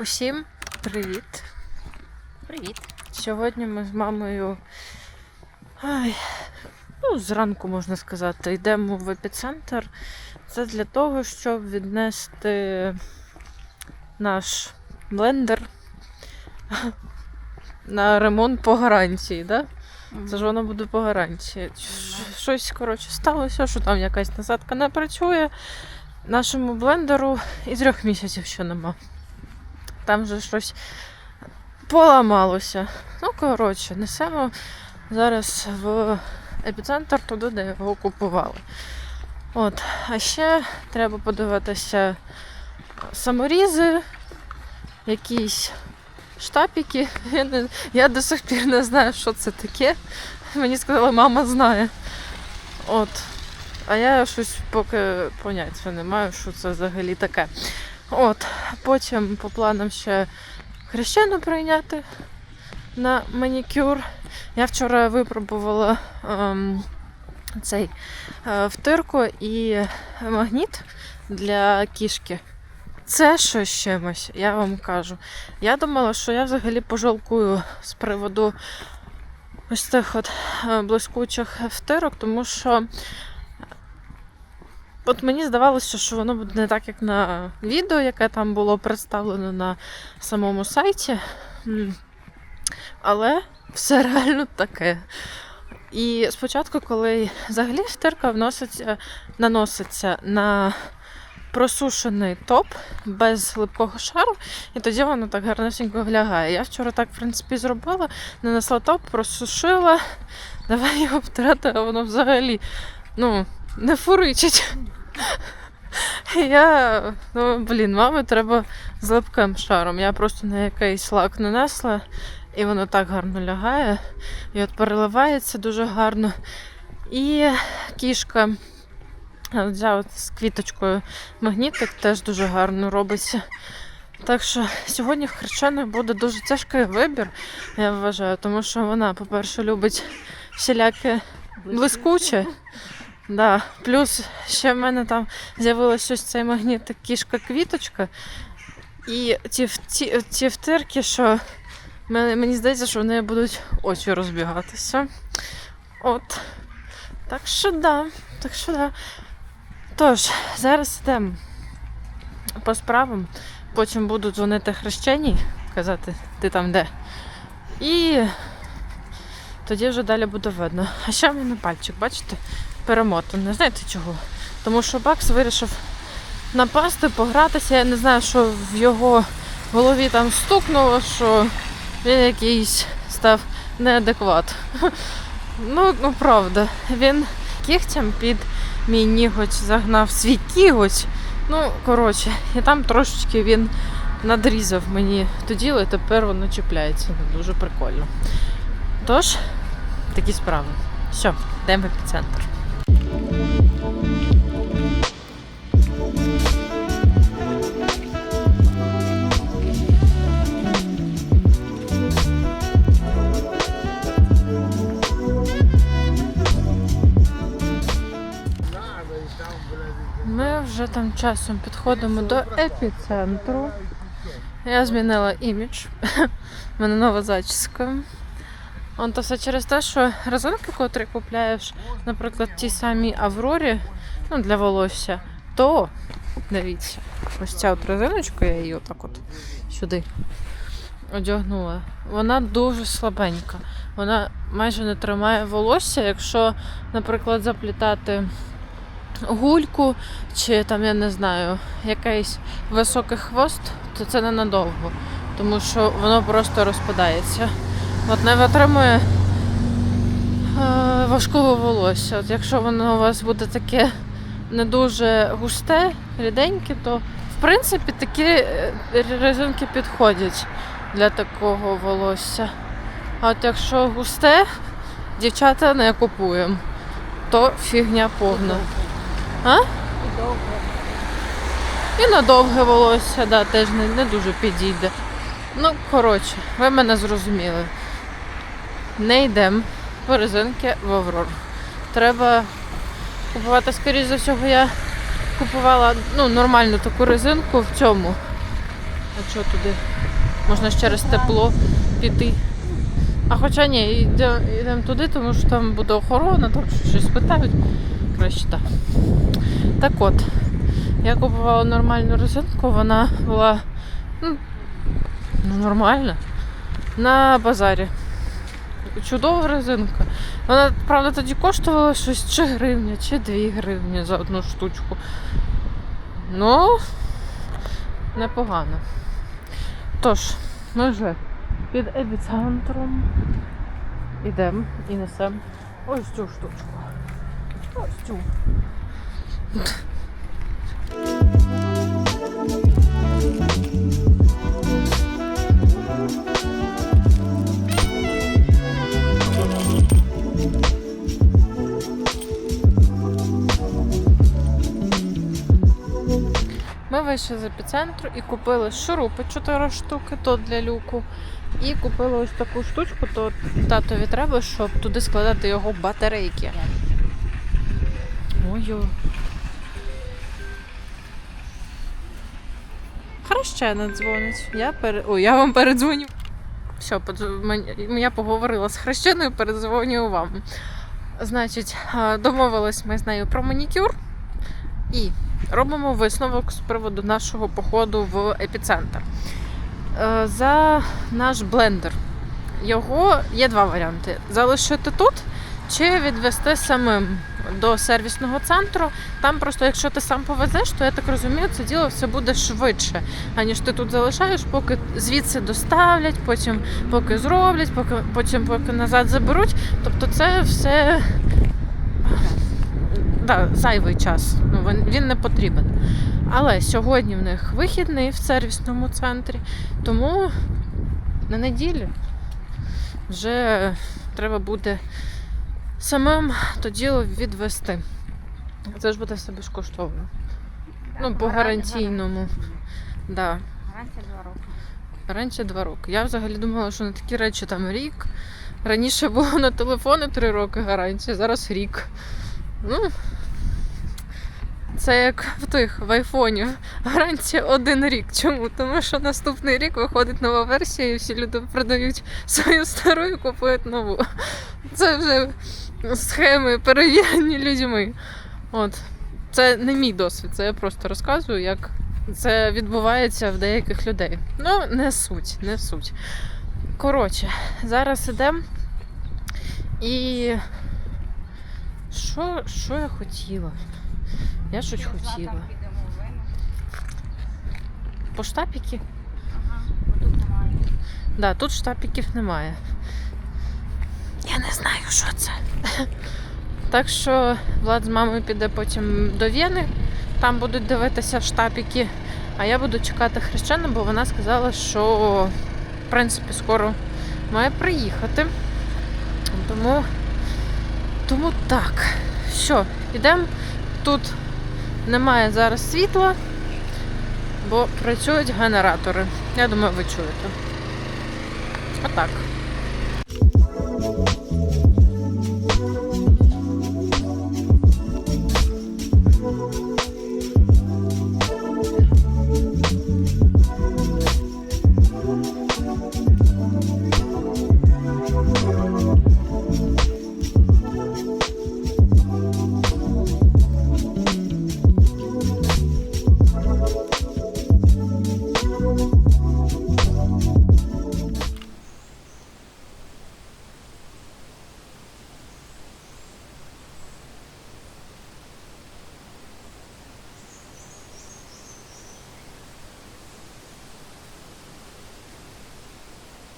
Усім привіт! Привіт. Сьогодні ми з мамою ай, ну, зранку можна сказати, йдемо в епіцентр. Це для того, щоб віднести наш блендер на ремонт по гарантії. Да? Це ж воно буде по гарантії. Щось, коротше, сталося, що там якась насадка не працює. Нашому блендеру і трьох місяців ще нема. Там же щось поламалося. Ну, коротше, несемо зараз в епіцентр туди, де його купували. От. А ще треба подивитися саморізи, якісь штапики. Я, не, я до сих пір не знаю, що це таке. Мені сказали, мама знає. От. А я щось поки поняття не маю, що це взагалі таке. От. Потім по планам ще хрещену прийняти на манікюр. Я вчора випробувала ем, цей е, втирку і магніт для кішки. Це з чимось, я вам кажу. Я думала, що я взагалі пожалкую з приводу ось цих от е, блискучих втирок, тому що От мені здавалося, що воно буде не так, як на відео, яке там було представлено на самому сайті. Але все реально таке. І спочатку, коли взагалі стирка вноситься, наноситься на просушений топ без липкого шару, і тоді воно так гарнесенько глягає. Я вчора так, в принципі, зробила, нанесла топ, просушила, давай його обтирати, а воно взагалі ну, не фуричить. Я, ну, блін, мамі треба з липким шаром. Я просто на якийсь лак нанесла, і воно так гарно лягає. І от переливається дуже гарно. І кішка взяла з квіточкою магнітик, теж дуже гарно робиться. Так що сьогодні в Хрещених буде дуже тяжкий вибір, я вважаю, тому що вона, по-перше, любить всіляке блискуче. Да. Плюс ще в мене там з'явилось ось цей магнітик кішка-квіточка. І ті, ті, ті втирки, що мені здається, що в неї будуть очі розбігатися. От. Так що да. Так що да. Тож, зараз йдемо по справам. Потім буду дзвонити хрещеній, казати, ти там де. І тоді вже далі буде видно. А ще в мене пальчик, бачите? Перемотане. Знаєте чого? Тому що Бакс вирішив напасти, погратися. Я не знаю, що в його голові там стукнуло, що він якийсь став неадекват. Ну, ну правда, він кігтям під мій ніготь загнав свій кіготь. Ну, коротше, і там трошечки він надрізав мені то діло, і тепер воно чіпляється. Ну, Дуже прикольно. Тож, такі справи. Все, йдемо в епіцентр. Ми вже там часом підходимо до епіцентру. Я змінила імідж. У мене нова зачіска. Он то все через те, що резинки, котрі купляєш, наприклад, ті самі Аврорі, ну, для волосся, то дивіться, ось ця от резиночка, я її отак от сюди одягнула. Вона дуже слабенька. Вона майже не тримає волосся, якщо, наприклад, заплітати гульку чи там, я не знаю, якийсь високий хвост, то це ненадовго, тому що воно просто розпадається. От не витримує е, важкого волосся. От якщо воно у вас буде таке не дуже густе, ріденьке, то в принципі такі е, резинки підходять для такого волосся. А от якщо густе, дівчата не купуємо, то фігня повна. А? І на довге волосся, да, теж не, не дуже підійде. Ну, коротше, ви мене зрозуміли. Не йдемо по резинки в Аврор. Треба купувати, скоріш за всього, я купувала ну, нормальну таку резинку в цьому. А що туди? Можна ж через тепло піти. А хоча ні, йдемо йдемо туди, тому що там буде охорона, там щось питають. Краще так. Так от, я купувала нормальну резинку, вона була ну, нормальна. На базарі. Чудова резинка. Вона, правда, тоді коштувала щось чи гривня, чи 2 гривні за одну штучку. Ну, непогано. Тож, ми вже під епіцентром ідемо і несемо ось цю штучку. Ось цю. Вийшли з епіцентру і купили шурупи 4 штуки, то для люку. І купили ось таку штучку, то татові треба, щоб туди складати його батарейки. Ой. Хрещена дзвонить. Я пере... Ой, я вам передзвоню. Все, подз- я поговорила з хрещеною, передзвоню вам. Значить, домовились ми з нею про манікюр і робимо висновок з приводу нашого походу в епіцентр. Е, За наш блендер. Його є два варіанти: залишити тут чи відвести самим до сервісного центру. Там просто, якщо ти сам повезеш, то я так розумію, це діло все буде швидше, аніж ти тут залишаєш, поки звідси доставлять, потім поки зроблять, поки потім поки назад заберуть. Тобто це все да, зайвий час. Ну, він, він не потрібен. Але сьогодні в них вихідний в сервісному центрі, тому на неділю вже треба буде самим то діло відвести. Це ж буде все безкоштовно. Ну, по гарантійному. Да. Гарантія два роки. Раніше два роки. Я взагалі думала, що на такі речі там рік. Раніше було на телефони три роки гарантія, зараз рік. Ну, це як в тих в айфоні. Гарантія один рік. Чому? Тому що наступний рік виходить нова версія, і всі люди продають свою стару і купують нову. Це вже схеми перевірені людьми. От. Це не мій досвід, це я просто розказую, як це відбувається в деяких людей. Ну, не суть, не суть. Коротше, зараз ідемо. І що, що я хотіла? Я щось хотіла. По штапіки? Ага, тут немає. Да, тут штапіків немає. Я не знаю, що це. Так що Влад з мамою піде потім до Вєни, там будуть дивитися штапіки, а я буду чекати хрещену, бо вона сказала, що в принципі скоро має приїхати. Тому, тому так. Що, йдемо. Тут немає зараз світла, бо працюють генератори. Я думаю, ви чуєте. Отак.